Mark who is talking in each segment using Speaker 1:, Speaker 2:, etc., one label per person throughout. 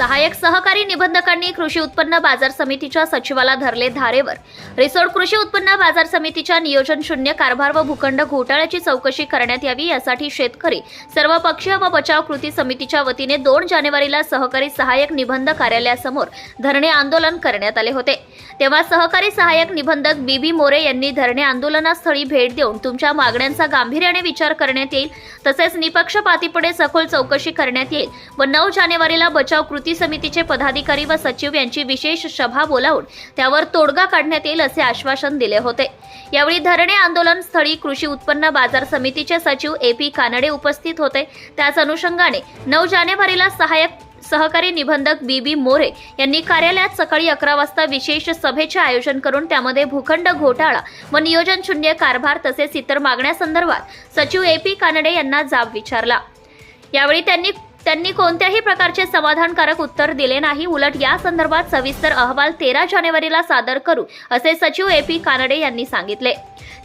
Speaker 1: सहाय्यक सहकारी निबंधकांनी कृषी उत्पन्न बाजार समितीच्या सचिवाला धरले धारेवर. रिसोड कृषी उत्पन्न बाजार समितीच्या नियोजन शून्य कारभार व भूखंड घोटाळ्याची चौकशी करण्यात यावी यासाठी शेतकरी सर्वपक्षीय व बचाव कृती समितीच्या वतीने दोन जानेवारीला सहकारी सहाय्यक निबंध कार्यालयासमोर धरणे आंदोलन करण्यात आले होते. तेव्हा सहकारी सहाय्यक निबंधक बीबी मोरे यांनी धरणे आंदोलनास्थळी भेट देऊन तुमच्या मागण्यांचा गांभीर्याने विचार करण्यात येईल तसेच निपक्षपातीपणे सखोल चौकशी करण्यात येईल व नऊ जानेवारीला बचाव कृती समितीचे पदाधिकारी व सचिव यांची विशेष सभा बोलावून त्यावर तोडगा काढण्यात येईल असे आश्वासन दिले होते. यावेळी धरणे आंदोलन स्थळी कृषी उत्पन्न बाजार समितीचे सचिव ए पी कानडे उपस्थित होते. त्याच अनुषंगाने नऊ जानेवारीला सहाय्यक सहकारी निबंधक बी बी मोरे यांनी कार्यालयात सकाळी अकरा वाजता विशेष सभेचे आयोजन करून त्यामध्ये भूखंड घोटाळा व नियोजन शून्य कारभार तसेच इतर मागण्यासंदर्भात सचिव ए पी कानडे यांना जाब विचारला. यावेळी त्यांनी त्यांनी कोणत्याही प्रकारचे समाधानकारक उत्तर दिले नाही. उलट या संदर्भात सविस्तर अहवाल तेरा जानेवारीला सादर करू असे सचिव ए पी कानडे यांनी सांगितले.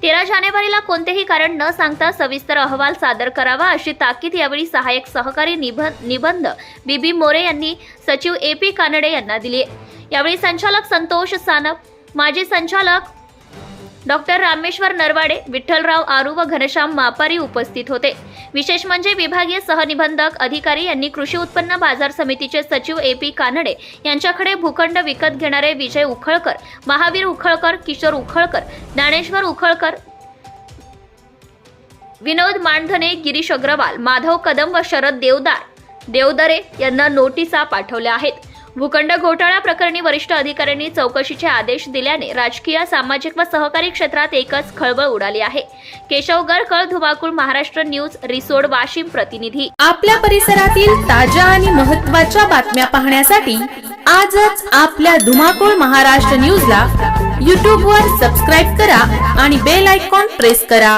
Speaker 1: तेरा जानेवारीला कोणतेही कारण न सांगता सविस्तर अहवाल सादर करावा अशी ताकीद यावेळी सहाय्यक सहकारी निबंध निबंध बीबी मोरे यांनी सचिव ए पी कानडे यांना दिली. यावेळी संचालक संतोष सानप माजी संचालक डॉक्टर रामेश्वर नरवाडे विठ्ठलराव आरू व घनश्याम मापारी उपस्थित होते. विशेष म्हणजे विभागीय सहनिबंधक अधिकारी यांनी कृषी उत्पन्न बाजार समितीचे सचिव ए पी कानडे यांच्याकडे भूखंड विकत घेणारे विजय उखळकर महावीर उखळकर किशोर उखळकर ज्ञानेश्वर उखळकर विनोद मानधने गिरीश अग्रवाल माधव कदम व शरद देवदार देवदरे यांना नोटिसा पाठवल्या आहेत. भूखंड घोटाळा प्रकरणी वरिष्ठ अधिकाऱ्यांनी चौकशीचे आदेश दिल्याने राजकीय सामाजिक व सहकारी क्षेत्रात एकच खळबळ उडाली आहे. केशव गरकळ धुमाकूळ महाराष्ट्र न्यूज रिसोड वाशिम प्रतिनिधी.
Speaker 2: आपल्या परिसरातील ताज्या आणि महत्त्वाच्या बातम्या पाहण्यासाठी आजच आपल्या धुमाकूळ महाराष्ट्र न्यूजला यूट्यूबवर सबस्क्राईब करा आणि बेल आयकॉन प्रेस करा.